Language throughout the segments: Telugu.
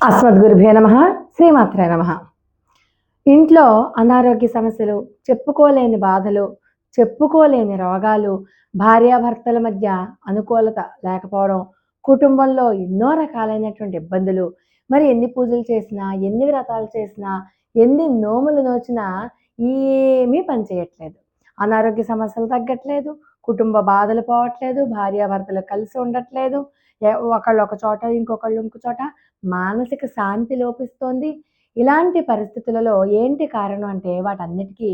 అస్మద్గురుభే నమ శ్రీమాత్రే నమ. ఇంట్లో అనారోగ్య సమస్యలు చెప్పుకోలేని బాధలు చెప్పుకోలేని రోగాలు భార్యాభర్తల మధ్య అనుకూలత లేకపోవడం కుటుంబంలో ఎన్నో రకాలైనటువంటి ఇబ్బందులు మరి ఎన్ని పూజలు చేసినా ఎన్ని వ్రతాలు చేసినా ఎన్ని నోములు నోచినా ఏమీ పనిచేయట్లేదు అనారోగ్య సమస్యలు తగ్గట్లేదు కుటుంబ బాధలు పోవట్లేదు భార్యాభర్తలు కలిసి ఉండట్లేదు ఒకళ్ళు ఒక చోట ఇంకొకళ్ళు ఇంకో చోట మానసిక శాంతి లోపిస్తోంది. ఇలాంటి పరిస్థితులలో ఏంటి కారణం అంటే వాటన్నిటికీ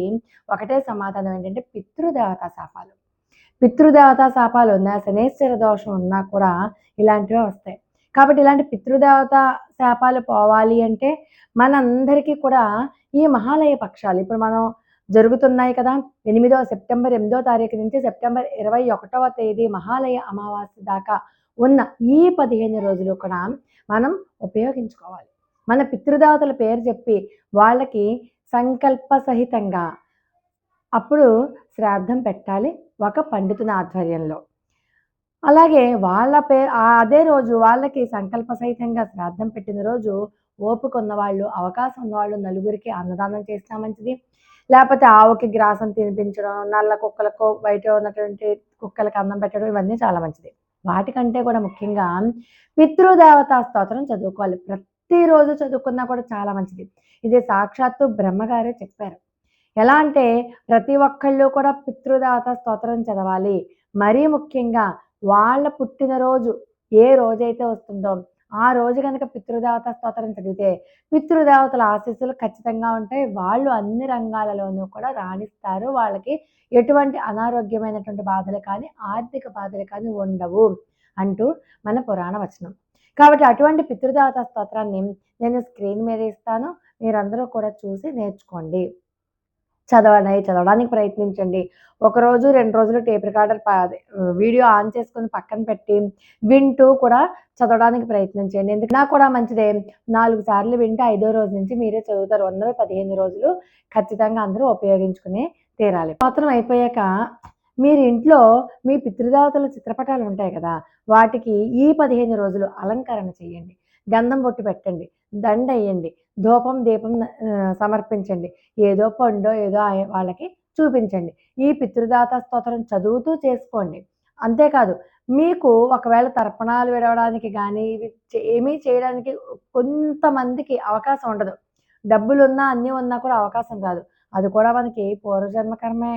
ఒకటే సమాధానం ఏంటంటే పితృదేవతా శాపాలు. పితృదేవతా శాపాలు ఉన్నా శనేశ్వర దోషం ఉన్నా కూడా ఇలాంటివే వస్తాయి. కాబట్టి ఇలాంటి పితృదేవత శాపాలు పోవాలి అంటే మనందరికీ కూడా ఈ మహాలయ పక్షాలు ఇప్పుడు మనం జరుగుతున్నాయి కదా ఎనిమిదో సెప్టెంబర్ ఎనిమిదో తారీఖు నుంచి సెప్టెంబర్ ఇరవై ఒకటవ తేదీ మహాలయ అమావాస్య దాకా ఉన్న ఈ పదిహేను రోజులు కూడా మనం ఉపయోగించుకోవాలి. మన పితృదేవతల పేరు చెప్పి వాళ్ళకి సంకల్ప సహితంగా అప్పుడు శ్రాద్ధం పెట్టాలి ఒక పండితుని ఆధ్వర్యంలో. అలాగే వాళ్ళ పే అదే రోజు వాళ్ళకి సంకల్ప సహితంగా శ్రాద్ధం పెట్టిన రోజు ఓపిక ఉన్నవాళ్ళు అవకాశం ఉన్నవాళ్ళు నలుగురికి అన్నదానం చేసినా మంచిది. లేకపోతే ఆవుకి గ్రాసం తినిపించడం నల్ల కుక్కలకు బయట ఉన్నటువంటి కుక్కలకి అన్నం పెట్టడం ఇవన్నీ చాలా మంచిది. వాటికంటే కూడా ముఖ్యంగా పితృదేవతా స్తోత్రం చదువుకోవాలి. ప్రతిరోజు చదువుకున్నా కూడా చాలా మంచిది. ఇది సాక్షాత్తు బ్రహ్మగారే చెప్పారు. ఎలా అంటే ప్రతి ఒక్కళ్ళు కూడా పితృదేవత స్తోత్రం చదవాలి. మరీ ముఖ్యంగా వాళ్ళ పుట్టినరోజు ఏ రోజైతే వస్తుందో ఆ రోజు కనుక పితృదేవత స్తోత్రం చదివితే పితృదేవతల ఆశీస్సులు ఖచ్చితంగా ఉంటాయి. వాళ్ళు అన్ని రంగాలలోనూ కూడా రాణిస్తారు. వాళ్ళకి ఎటువంటి అనారోగ్యమైనటువంటి బాధలు కానీ ఆర్థిక బాధలు కానీ ఉండవు అంటూ మన పురాణ వచనం. కాబట్టి అటువంటి పితృదేవత స్తోత్రాన్ని నేను స్క్రీన్ మీద ఇస్తాను. మీరందరూ కూడా చూసి నేర్చుకోండి. చదవండి చదవడానికి ప్రయత్నించండి. ఒకరోజు రెండు రోజులు టేప్ రికార్డర్ వీడియో ఆన్ చేసుకుని పక్కన పెట్టి వింటూ కూడా చదవడానికి ప్రయత్నించండి ఎందుకు నాకు కూడా మంచిదే. నాలుగు సార్లు వింటే ఐదో రోజు నుంచి మీరే చదువుతారు. వందల పదిహేను రోజులు ఖచ్చితంగా అందరూ ఉపయోగించుకుని తీరాలి. మాత్రం అయిపోయాక మీరు ఇంట్లో మీ పితృదేవతల చిత్రపటాలు ఉంటాయి కదా వాటికి ఈ పదిహేను రోజులు అలంకరణ చేయండి. గంధం బొట్టు పెట్టండి. దండ వేయండి ధూపం దీపం సమర్పించండి. ఏదో పండో ఏదో వాళ్ళకి చూపించండి. ఈ పితృదాత స్తోత్రం చదువుతూ చేసుకోండి. అంతేకాదు మీకు ఒకవేళ తర్పణాలు విడవడానికి కానీ ఇవి ఏమీ చేయడానికి కొంతమందికి అవకాశం ఉండదు. డబ్బులు ఉన్నా అన్నీ ఉన్నా కూడా అవకాశం రాదు అది కూడా మనకి పూర్వజన్మకరమే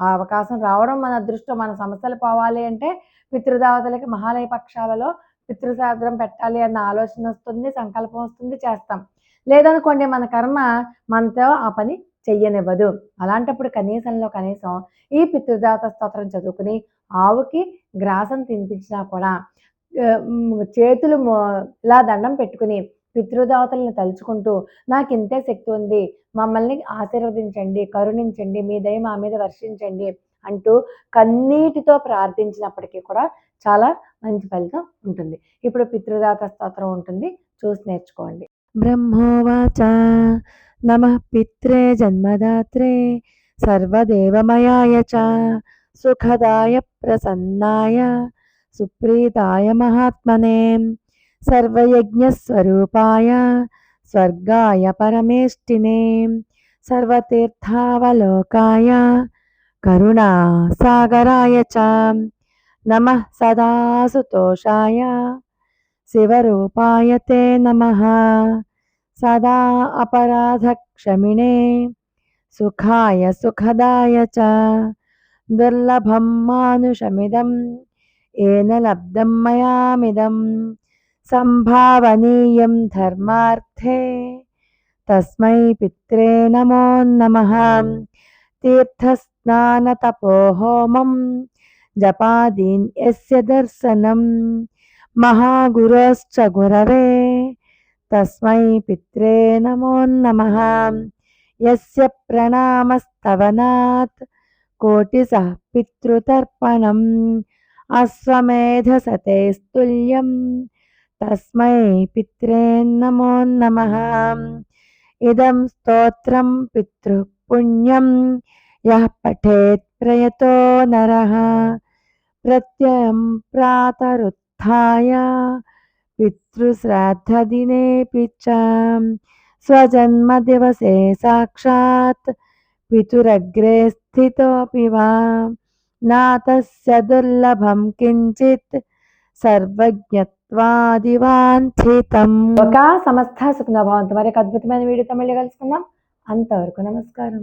ఆ అవకాశం రావడం మన అదృష్టం. మన సమస్యలు పోవాలి అంటే పితృదేవతలకి మహాలయ పక్షాలలో పితృశాస్త్రం పెట్టాలి అన్న ఆలోచన వస్తుంది సంకల్పం వస్తుంది చేస్తాం. లేదనుకోండి మన కర్మ మనతో ఆ పని చెయ్యనివ్వదు. అలాంటప్పుడు కనీసంలో కనీసం ఈ పితృదేవత స్తోత్రం చదువుకుని ఆవుకి గ్రాసం తినిపించినా కూడా చేతులు ఇలా దండం పెట్టుకుని పితృదేవతలను తలుచుకుంటూ నాకు ఇంతే శక్తి ఉంది మమ్మల్ని ఆశీర్వదించండి కరుణించండి మీ దయ మా మీద వర్షించండి అంటూ కన్నీటితో ప్రార్థించినప్పటికీ కూడా చాలా మంచి ఫలితం ఉంటుంది. ఇప్పుడు పితృదాత స్తోత్రం ఉంటుంది. చూసి నేర్చుకోండి. బ్రహ్మోవాచ నమ పిత్రే జన్మదాత్రే సర్వదేవమయాయ చ సుఖదాయ ప్రసన్నాయ సుప్రీతాయ మహాత్మనే సర్వయజ్ఞస్వరూపాయ స్వర్గాయ పరమేష్టినే సర్వతీర్థావలోకాయ కరుణాసాగరాయ చ नम सदा सुतोषाय। शिवरूपाय ते नमः। सदा अपराधक्षमिणे। सुखाय सुखदाय च। दुर्लभं मानुषमिदं। येन लब्धं मयामिदं। सम्भावनीयं धर्मार्थे। तस्मै पित्रे नमो नमः। तीर्थस्नानतपोहोमम्। जपादीन् यस्य दर्शनं महागुरश्च गुरवे तस्मै पित्रे नमो नमः। यस्य प्रणामस्तवनात् कोटिसः पितृतर्पणम् अश्वमेधसतेस्तुल्यं तस्मै पित्रे नमो नमः। इदं स्तोत्रं पितृः यः पठेत् प्रयतो नरः प्रत्ययं प्रातरुत्थाय पितृश्राद्धदिनेऽपि च स्वजन्मदिवसे साक्षात् पितुरग्रे स्थितोऽपि वा नातस्य दुर्लभं किञ्चित् సర్వజ్ఞత్వాదివాంఛితం ఒక సమస్త సుఖనభావంతో మరి ఒక అద్భుతమైన వీడియోతో మళ్ళీ కలుసుకుందాం అంతవరకు నమస్కారం